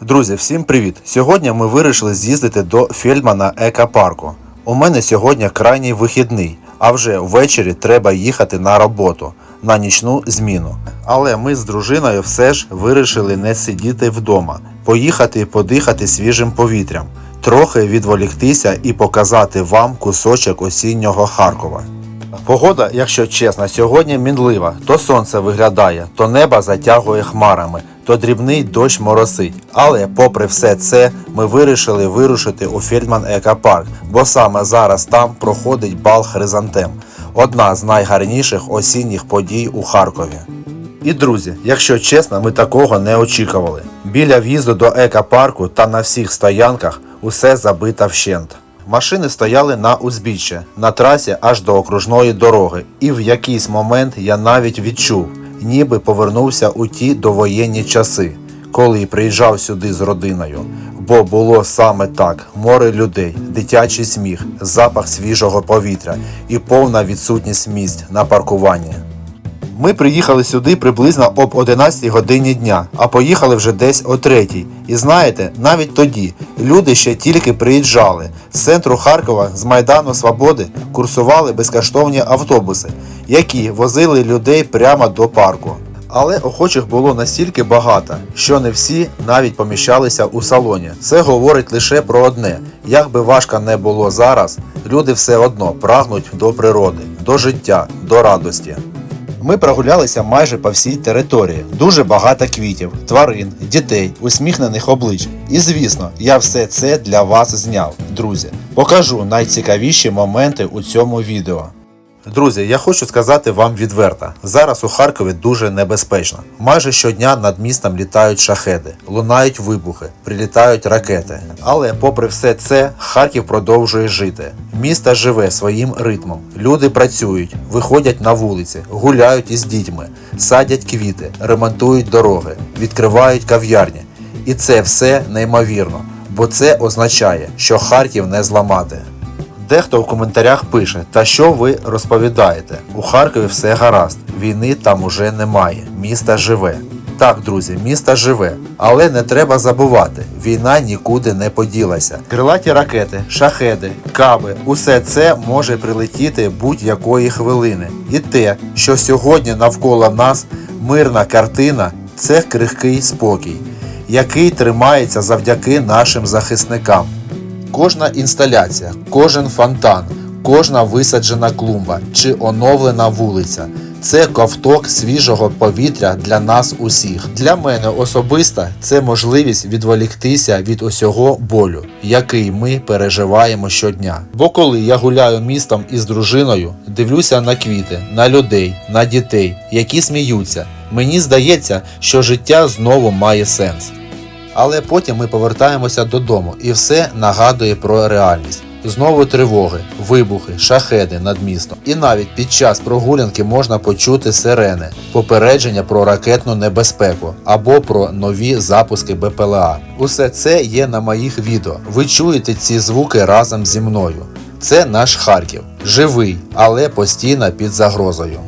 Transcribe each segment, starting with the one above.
Друзі, всім привіт! Сьогодні ми вирішили з'їздити до Фельдмана екопарку. У мене сьогодні крайній вихідний, а вже ввечері треба їхати на роботу на нічну зміну. Але ми з дружиною все ж вирішили не сидіти вдома, поїхати і подихати свіжим повітрям, трохи відволіктися і показати вам кусочок осіннього Харкова. Погода, якщо чесно, сьогодні мінлива. То сонце виглядає, то небо затягує хмарами, то дрібний дощ моросить. Але, попри все це, ми вирішили вирушити у Фельдман Екопарк, бо саме зараз там проходить бал Хризантем, одна з найгарніших осінніх подій у Харкові. І друзі, якщо чесно, ми такого не очікували. Біля в'їзду до екопарку та на всіх стоянках усе забито вщент. Машини стояли на узбіччі, на трасі аж до окружної дороги, і в якийсь момент я навіть відчув, ніби повернувся у ті довоєнні часи, коли приїжджав сюди з родиною. Бо було саме так: море людей, дитячий сміх, запах свіжого повітря і повна відсутність місць на паркуванні. Ми приїхали сюди приблизно об 11 годині дня, а поїхали вже десь о 3. І знаєте, навіть тоді люди ще тільки приїжджали. З центру Харкова, з Майдану Свободи, курсували безкоштовні автобуси, які возили людей прямо до парку. Але охочих було настільки багато, що не всі навіть поміщалися у салоні. Це говорить лише про одне: як би важко не було зараз, люди все одно прагнуть до природи, до життя, до радості. Ми прогулялися майже по всій території. Дуже багато квітів, тварин, дітей, усміхнених облич. І звісно, я все це для вас зняв, друзі. Покажу найцікавіші моменти у цьому відео. Друзі, я хочу сказати вам відверто. Зараз у Харкові дуже небезпечно. Майже щодня над містом літають шахеди, лунають вибухи, прилітають ракети. Але попри все це, Харків продовжує жити. Місто живе своїм ритмом. Люди працюють, виходять на вулиці, гуляють із дітьми, садять квіти, ремонтують дороги, відкривають кав'ярні. І це все неймовірно, бо це означає, що Харків не зламати. Дехто в коментарях пише, та що ви розповідаєте? У Харкові все гаразд, війни там уже немає, місто живе. Так, друзі, місто живе, але не треба забувати, війна нікуди не поділася. Крилаті ракети, шахеди, каби, усе це може прилетіти будь-якої хвилини. І те, що сьогодні навколо нас мирна картина, це крихкий спокій, який тримається завдяки нашим захисникам. Кожна інсталяція, кожен фонтан, кожна висаджена клумба чи оновлена вулиця це ковток свіжого повітря для нас усіх. Для мене особисто це можливість відволіктися від усього болю, який ми переживаємо щодня. Бо коли я гуляю містом із дружиною, дивлюся на квіти, на людей, на дітей, які сміються, мені здається, що життя знову має сенс. Але потім ми повертаємося додому і все нагадує про реальність. Знову тривоги, вибухи, шахеди над містом. І навіть під час прогулянки можна почути сирени, попередження про ракетну небезпеку або про нові запуски БПЛА. Усе це є на моїх відео. Ви чуєте ці звуки разом зі мною. Це наш Харків, живий, але постійно під загрозою.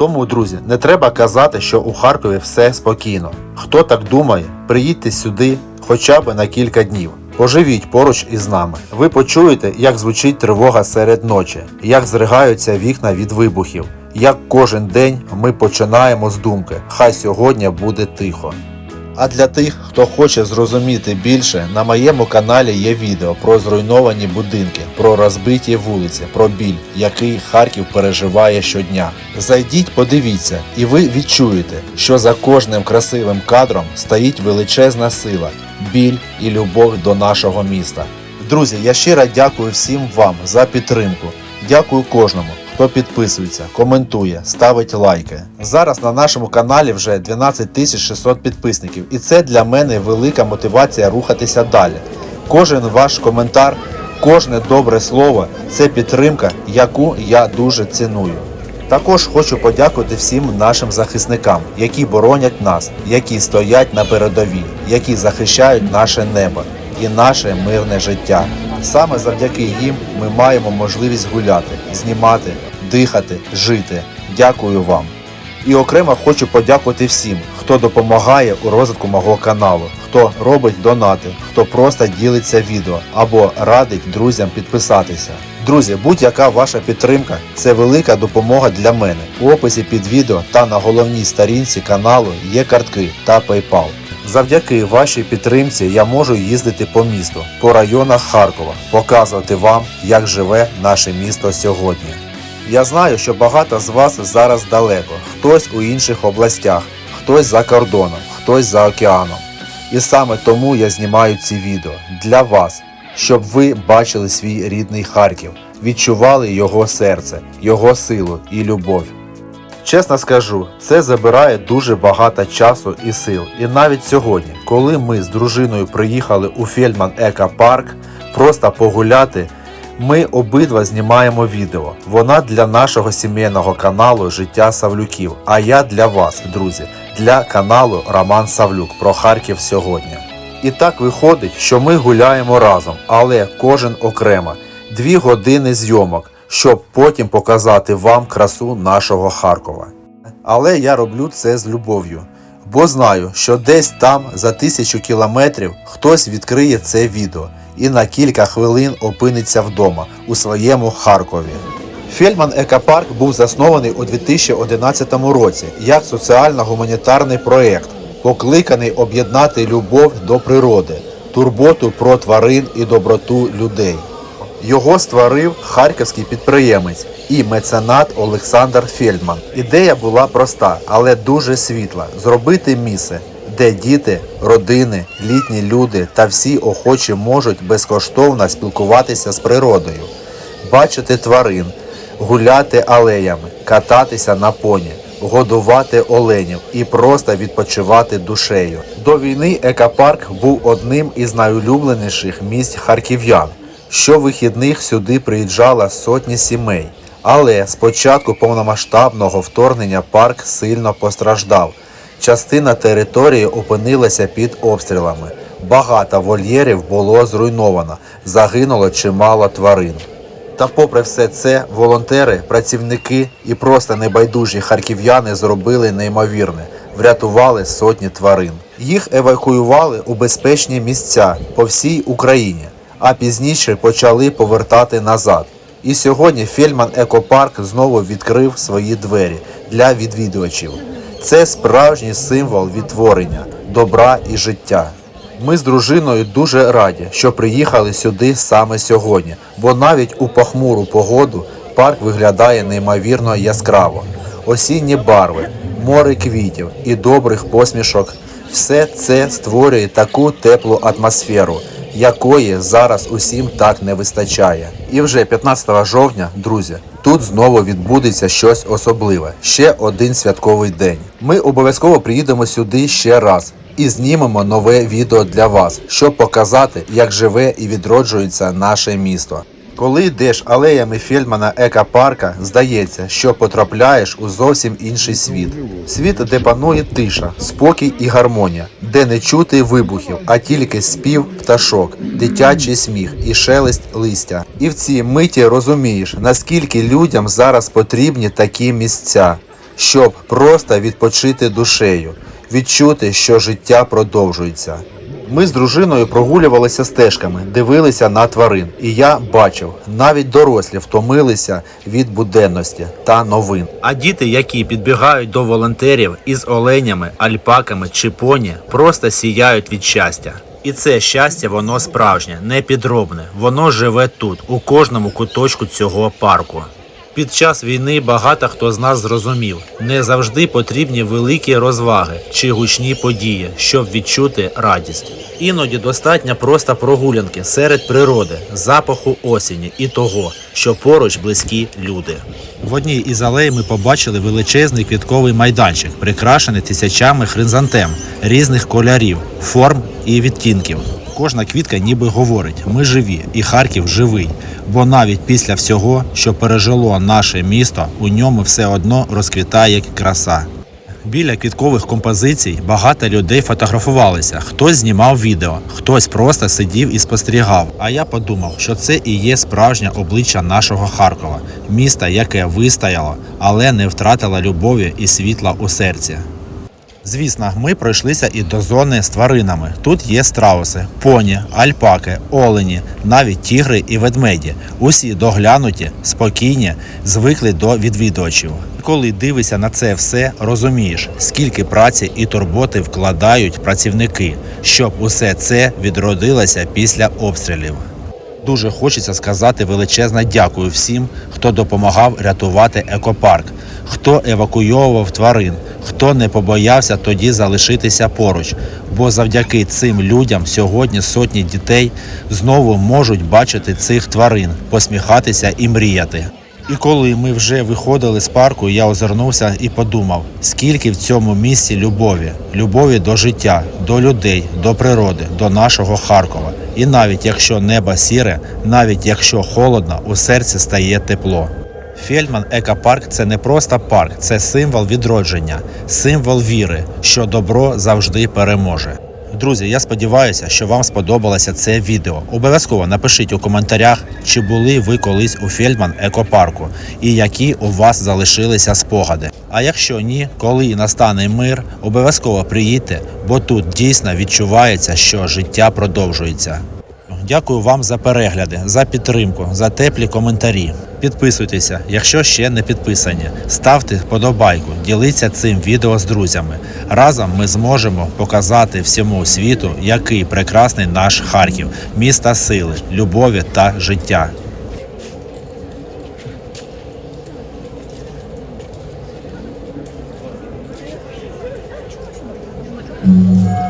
Тому, друзі, не треба казати, що у Харкові все спокійно. Хто так думає, приїдьте сюди хоча б на кілька днів. Поживіть поруч із нами. Ви почуєте, як звучить тривога серед ночі, як зригаються вікна від вибухів, як кожен день ми починаємо з думки, хай сьогодні буде тихо. А для тих, хто хоче зрозуміти більше, на моєму каналі є відео про зруйновані будинки, про розбиті вулиці, про біль, який Харків переживає щодня. Зайдіть, подивіться, і ви відчуєте, що за кожним красивим кадром стоїть величезна сила, біль і любов до нашого міста. Друзі, я щиро дякую всім вам за підтримку. Дякую кожному, хто підписується, коментує, ставить лайки. Зараз на нашому каналі вже 12 600 підписників, і це для мене велика мотивація рухатися далі. Кожен ваш коментар, кожне добре слово це підтримка, яку я дуже ціную. Також хочу подякувати всім нашим захисникам, які боронять нас, які стоять на передовій, які захищають наше небо і наше мирне життя. Саме завдяки їм ми маємо можливість гуляти, знімати, дихати, жити. Дякую вам. І окремо хочу подякувати всім, хто допомагає у розвитку мого каналу, хто робить донати, хто просто ділиться відео або радить друзям підписатися. Друзі, будь-яка ваша підтримка це велика допомога для мене. У описі під відео та на головній сторінці каналу є картки та PayPal. Завдяки вашій підтримці я можу їздити по місту, по районах Харкова, показувати вам, як живе наше місто сьогодні. Я знаю, що багато з вас зараз далеко, хтось у інших областях, хтось за кордоном, хтось за океаном. І саме тому я знімаю ці відео для вас, щоб ви бачили свій рідний Харків, відчували його серце, його силу і любов. Чесно скажу, це забирає дуже багато часу і сил. І навіть сьогодні, коли ми з дружиною приїхали у Фельдман Ека Парк просто погуляти, ми обидва знімаємо відео. Вона для нашого сімейного каналу Життя Савлюків, а я для вас, друзі, для каналу Роман Савлюк про Харків сьогодні. І так виходить, що ми гуляємо разом, але кожен окремо. Дві години зйомок, щоб потім показати вам красу нашого Харкова. Але я роблю це з любов'ю, бо знаю, що десь там за тисячу кілометрів хтось відкриє це відео і на кілька хвилин опиниться вдома у своєму Харкові. Фельдман Екопарк був заснований у 2011 році як соціально-гуманітарний проєкт, покликаний об'єднати любов до природи, турботу про тварин і доброту людей. Його створив харківський підприємець і меценат Олександр Фельдман. Ідея була проста, але дуже світла: зробити місце, де діти, родини, літні люди та всі охочі можуть безкоштовно спілкуватися з природою, бачити тварин, гуляти алеями, кататися на поні, годувати оленів і просто відпочивати душею. До війни екопарк був одним із найулюбленіших місць харків'ян. Щовихідних сюди приїжджало сотні сімей. Але з початку повномасштабного вторгнення парк сильно постраждав. Частина території опинилася під обстрілами. Багато вольєрів було зруйновано, загинуло чимало тварин. Та попри все це, волонтери, працівники і просто небайдужі харків'яни зробили неймовірне, врятували сотні тварин. Їх евакуювали у безпечні місця по всій Україні, а пізніше почали повертати назад. І сьогодні Фельдман Екопарк знову відкрив свої двері для відвідувачів. Це справжній символ відтворення, добра і життя. Ми з дружиною дуже раді, що приїхали сюди саме сьогодні, бо навіть у похмуру погоду парк виглядає неймовірно яскраво. Осінні барви, море квітів і добрих посмішок все це створює таку теплу атмосферу, якої зараз усім так не вистачає. І вже 15 жовтня, друзі, тут знову відбудеться щось особливе, ще один святковий день. Ми обов'язково приїдемо сюди ще раз і знімемо нове відео для вас, щоб показати, як живе і відроджується наше місто. Коли йдеш алеями Фельдмана Екопарка, здається, що потрапляєш у зовсім інший світ. Світ, де панує тиша, спокій і гармонія, де не чути вибухів, а тільки спів пташок, дитячий сміх і шелест листя. І в цій миті розумієш, наскільки людям зараз потрібні такі місця, щоб просто відпочити душею, відчути, що життя продовжується. Ми з дружиною прогулювалися стежками, дивилися на тварин, і я бачив, навіть дорослі втомилися від буденності та новин. А діти, які підбігають до волонтерів із оленями, альпаками чи поні, просто сіяють від щастя. І це щастя, воно справжнє, не підробне. Воно живе тут, у кожному куточку цього парку. Під час війни багато хто з нас зрозумів, не завжди потрібні великі розваги чи гучні події, щоб відчути радість. Іноді достатньо просто прогулянки серед природи, запаху осені і того, що поруч близькі люди. В одній із алей ми побачили величезний квітковий майданчик, прикрашений тисячами хризантем різних кольорів, форм і відтінків. Кожна квітка ніби говорить: ми живі, і Харків живий. Бо навіть після всього, що пережило наше місто, у ньому все одно розквітає краса. Біля квіткових композицій багато людей фотографувалися. Хтось знімав відео, хтось просто сидів і спостерігав. А я подумав, що це і є справжнє обличчя нашого Харкова, міста, яке вистояло, але не втратило любові і світла у серці. Звісно, ми пройшлися і до зони з тваринами. Тут є страуси, поні, альпаки, олені, навіть тігри і ведмеді. Усі доглянуті, спокійні, звикли до відвідувачів. Коли дивишся на це все, розумієш, скільки праці і турботи вкладають працівники, щоб усе це відродилося після обстрілів. Дуже хочеться сказати величезне дякую всім, хто допомагав рятувати екопарк, хто евакуйовував тварин, хто не побоявся тоді залишитися поруч. Бо завдяки цим людям сьогодні сотні дітей знову можуть бачити цих тварин, посміхатися і мріяти. І коли ми вже виходили з парку, я озирнувся і подумав, скільки в цьому місці любові, любові до життя, до людей, до природи, до нашого Харкова. І навіть якщо небо сіре, навіть якщо холодно, у серці стає тепло. Фельдман Екопарк це не просто парк, це символ відродження, символ віри, що добро завжди переможе. Друзі, я сподіваюся, що вам сподобалося це відео. Обов'язково напишіть у коментарях, чи були ви колись у Фельдман екопарку і які у вас залишилися спогади. А якщо ні, коли настане мир, обов'язково приїдьте, бо тут дійсно відчувається, що життя продовжується. Дякую вам за перегляди, за підтримку, за теплі коментарі. Підписуйтеся, якщо ще не підписані. Ставте вподобайку, діліться цим відео з друзями. Разом ми зможемо показати всьому світу, який прекрасний наш Харків, міста сили, любові та життя. Ось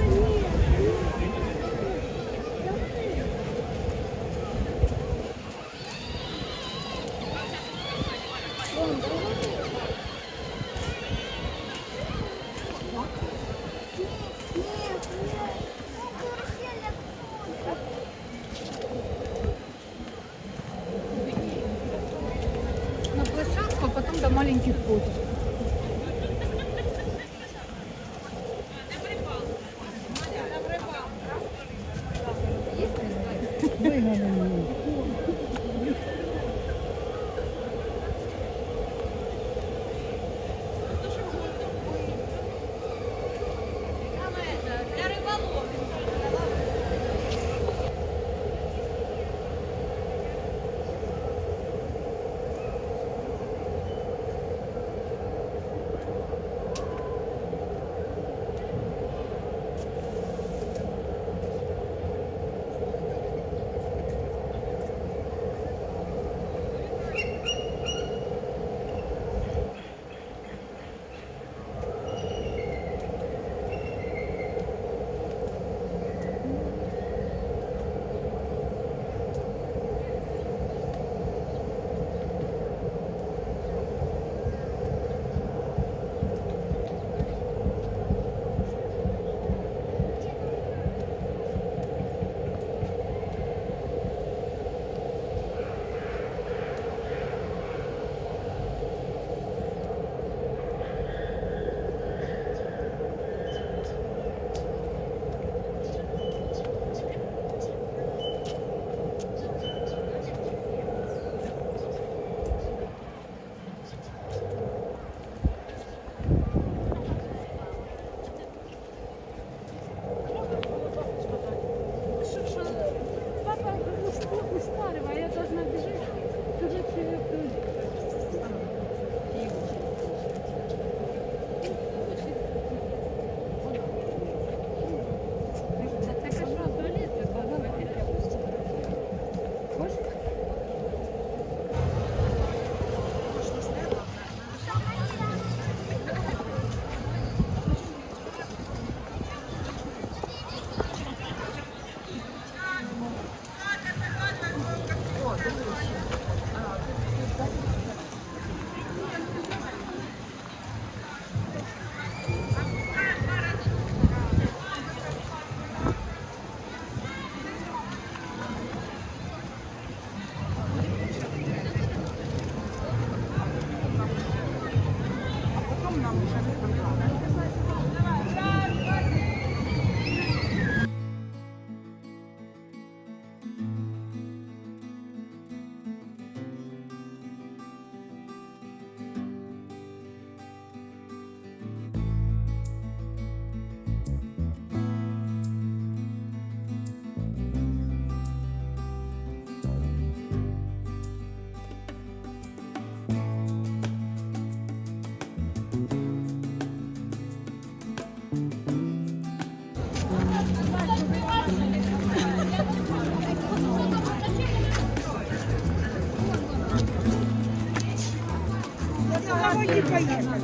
Вигадано. Для Hayır.